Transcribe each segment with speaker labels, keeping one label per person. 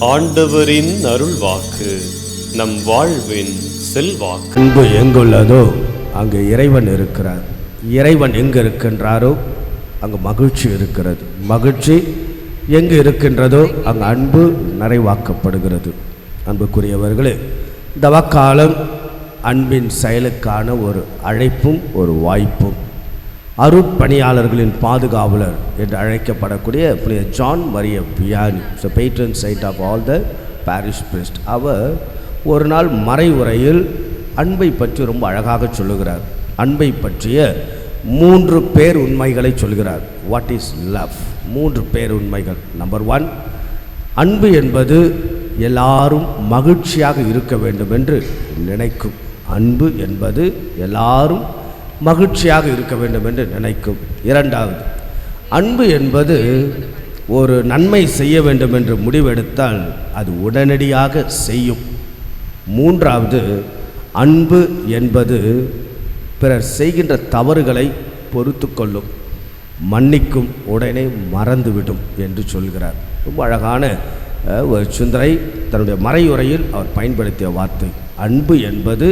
Speaker 1: ஆண்டவரின் அருள்வாக்கு நம் வாழ்வின் செல்வாக்கு.
Speaker 2: அன்பு எங்குள்ளதோ அங்கு இறைவன் இருக்கிறார். இறைவன் எங்கு இருக்கின்றாரோ அங்கு மகிழ்ச்சி இருக்கிறது. மகிழ்ச்சி எங்கு இருக்கின்றதோ அங்கு அன்பு நிறைவாக்கப்படுகிறது. அன்புக்குரியவர்களே தவக்காலம் அன்பின் செயலுக்கான ஒரு அழைப்பும் ஒரு வாய்ப்பும். அருட்பணியாளர்களின் பாதுகாவலர் என்று அழைக்கப்படக்கூடிய புனித John Marie Vianney so patron saint of all the parish priest அவர் ஒரு நாள் மறைவுரையில் அன்பை பற்றி ரொம்ப அழகாக சொல்லுகிறார். அன்பை பற்றிய மூன்று பேர் உண்மைகளை சொல்கிறார் வாட் இஸ் லவ் மூன்று பேர் உண்மைகள். நம்பர் ஒன் அன்பு என்பது எல்லாரும் மகிழ்ச்சியாக இருக்க வேண்டும் என்று நினைக்கும். அன்பு என்பது எல்லாரும் மகிழ்ச்சியாக இருக்க வேண்டும் என்று நினைக்கும். இரண்டாவது அன்பு என்பது ஒரு நன்மை செய்ய வேண்டும் என்று முடிவெடுத்தால் அது உடனடியாக செய்யும். மூன்றாவது அன்பு என்பது பிறர் செய்கின்ற தவறுகளை பொறுத்து கொள்ளும். மன்னிக்கும் உடனே மறந்துவிடும் என்று சொல்கிறார். ரொம்ப அழகான ஒரு சுந்தரை தன்னுடைய மறையுறையில் அவர் பயன்படுத்திய வார்த்தை. அன்பு என்பது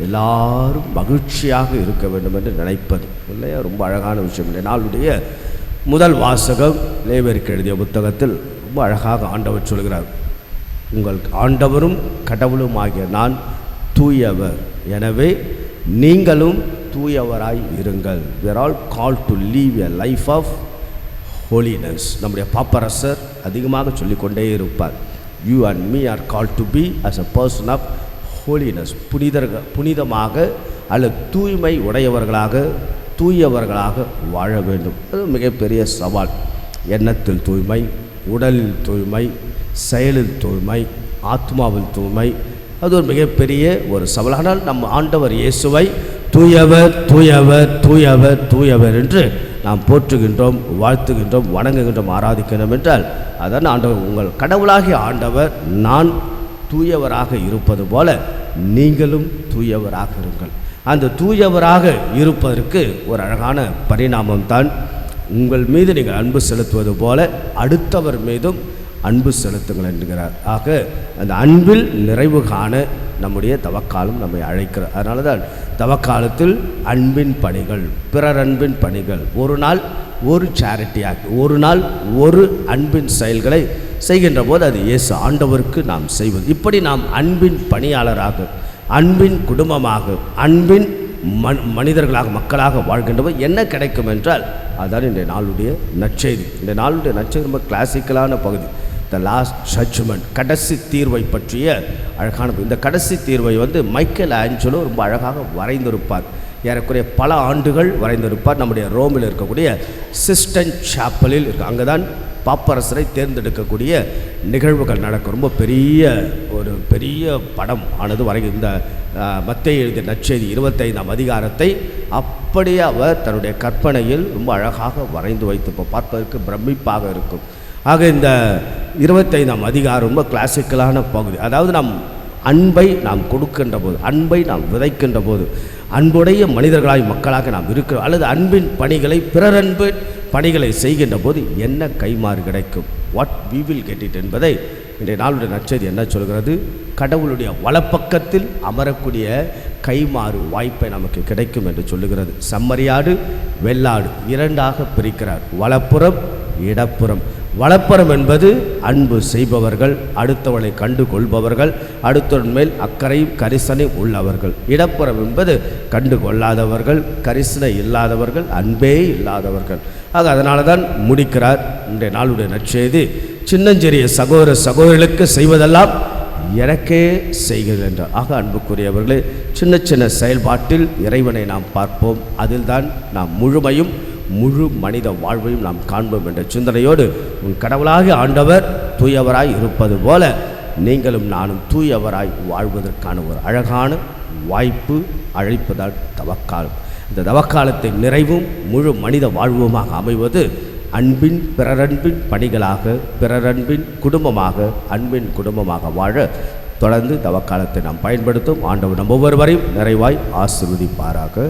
Speaker 2: எல்லாரும் மகிழ்ச்சியாக இருக்க வேண்டும் என்று நினைப்பது. இல்லையா? ரொம்ப அழகான விஷயம். இல்லை நாளுடைய முதல் வாசகம் லேவருக்கு எழுதிய புத்தகத்தில் ரொம்ப அழகாக ஆண்டவர் சொல்கிறார். உங்கள் ஆண்டவரும் கடவுளும் ஆகிய நான் தூயவர். எனவே நீங்களும் தூயவராய் இருங்கள். We're all call to live a life of holiness நம்முடைய பாப்பரசர் அதிகமாக சொல்லிக்கொண்டே இருப்பார். You and me are call to be as a person of holiness புனிதர்கள் புனிதமாக அல்லது தூய்மை உடையவர்களாக தூயவர்களாக வாழ வேண்டும். அது மிகப்பெரிய சவால். எண்ணத்தில் தூய்மை உடலில் தூய்மை செயலில் தூய்மை ஆத்மாவில் தூய்மை அது ஒரு மிகப்பெரிய ஒரு சவால். ஆனால் நம் ஆண்டவர் இயேசுவை தூயவர் தூயவர் தூயவர் தூயவர் என்று நாம் போற்றுகின்றோம் வாழ்த்துகின்றோம் வணங்குகின்றோம் ஆராதிக்கின்றோம் என்றால் அதான் ஆண்டவர் உங்கள் கடவுளாகிய ஆண்டவர் நான் தூயவராக இருப்பது போல நீங்களும் தூயவராக இருங்கள். அந்த தூயவராக இருப்பதற்கு ஒரு அழகான பரிணாமம் தான். உங்கள் மீது நீங்கள் அன்பு செலுத்துவது போல அடுத்தவர் மீதும் அன்பு செலுத்துங்கள் என்கிறார். ஆக அந்த அன்பில் நிறைவு காண நம்முடைய தவக்காலம் நம்மை அழைக்கிறார் அதனால தான் தவக்காலத்தில் அன்பின் பணிகள் பிறர் அன்பின் பணிகள் ஒரு நாள் ஒரு சேரிட்டி ஆக்ட் ஒரு நாள் ஒரு அன்பின் செயல்களை செய்கின்ற போது அது இயேசு ஆண்டவருக்கு நாம் செய்வது. இப்படி நாம் அன்பின் பணியாளராக அன்பின் குடும்பமாக அன்பின் மன் மனிதர்களாக மக்களாக வாழ்கின்றவர் என்ன கிடைக்கும் என்றால் அதுதான் இன்றைய நாளுடைய நற்செய்தி. இந்த நாளுடைய நற்செய்தி ரொம்ப கிளாசிக்கலான பகுதி. த லாஸ்ட் ஜட்ஜ்மெண்ட் கடைசி தீர்வை பற்றிய அழகான இந்த கடைசி தீர்வை வந்து மைக்கேல் ஆஞ்சலோ ரொம்ப அழகாக வரைந்திருப்பார். ஏறக்குறைய பல ஆண்டுகள் வரைந்திருப்பார். நம்முடைய ரோமில் இருக்கக்கூடிய சிஸ்டன் சாப்பலில் இருக்கு. அங்கே தான் பாப்பரசரை தேர்ந்தெடுக்கக்கூடிய நிகழ்வுகள் நடக்கும். ரொம்ப பெரிய ஒரு பெரிய படம் ஆனது வரை இந்த மத்திய எழுதிய நற்செய்தி இருபத்தைந்தாம் அதிகாரத்தை அப்படியே அவர் தன்னுடைய கற்பனையில் ரொம்ப அழகாக வரைந்து வைத்திருப்போம் பார்ப்பதற்கு பிரமிப்பாக இருக்கும். ஆக இந்த இருபத்தைந்தாம் அதிகாரம் ரொம்ப கிளாசிக்கலான பகுதி. அதாவது நாம் அன்பை நாம் கொடுக்கின்ற போது அன்பை நாம் விதைக்கின்ற போது அன்புடைய மனிதர்களாய் மக்களாக நாம் இருக்கிறோம். அல்லது அன்பின் பணிகளை பிறரன்பு பணிகளை செய்கின்ற போது என்ன கைமாறு கிடைக்கும்? What we will get it என்பதை இன்றைய நாளுடைய நற்செய்தி என்ன சொல்கிறது? கடவுளுடைய வலப்பக்கத்தில் அமரக்கூடிய கைமாறு வாய்ப்பை நமக்கு கிடைக்கும் என்று சொல்லுகிறது. செம்மறியாடு வெள்ளாடு இரண்டாக பிரிக்கிறார். வலப்புறம் இடப்புறம். வளப்பரம் என்பது அன்பு செய்பவர்கள் அடுத்தவனை கண்டு கொள்பவர்கள் அடுத்தவன் மேல் அக்கறையும் கரிசனை உள்ளவர்கள். இடப்புறம் என்பது கண்டு கொள்ளாதவர்கள் கரிசனை இல்லாதவர்கள் அன்பே இல்லாதவர்கள். ஆக அதனால தான் முடிக்கிறார் இன்றைய நாளுடைய நற்செய்தி. சின்னஞ்சிறிய சகோதர சகோதரிகளுக்கு செய்வதெல்லாம் எனக்கே செய்கிறது என்றார் ஆக அன்புக்குரியவர்களே சின்ன சின்ன செயல்பாட்டில் இறைவனை நாம் பார்ப்போம். அதில்தான் நாம் முழுமையும் முழு மனித வாழ்வையும் நாம் காண்போம் என்ற சிந்தனையோடு உன் கடவுளாகி ஆண்டவர் தூயவராய் இருப்பது போல நீங்களும் நானும் தூயவராய் வாழ்வதற்கான ஒரு அழகான வாய்ப்பு அழைப்பதால் தவக்காலம். இந்த தவக்காலத்தை நிறைவும் முழு மனித வாழ்வுமாக அமைவது அன்பின் பிறரன்பின் பணிகளாக பிறரன்பின் குடும்பமாக அன்பின் குடும்பமாக வாழ தொடர்ந்து தவக்காலத்தை நாம் பயன்படுத்தும். ஆண்டவர் நம் ஒவ்வொருவரையும் நிறைவாய் ஆசிர்வதிப்பாராக.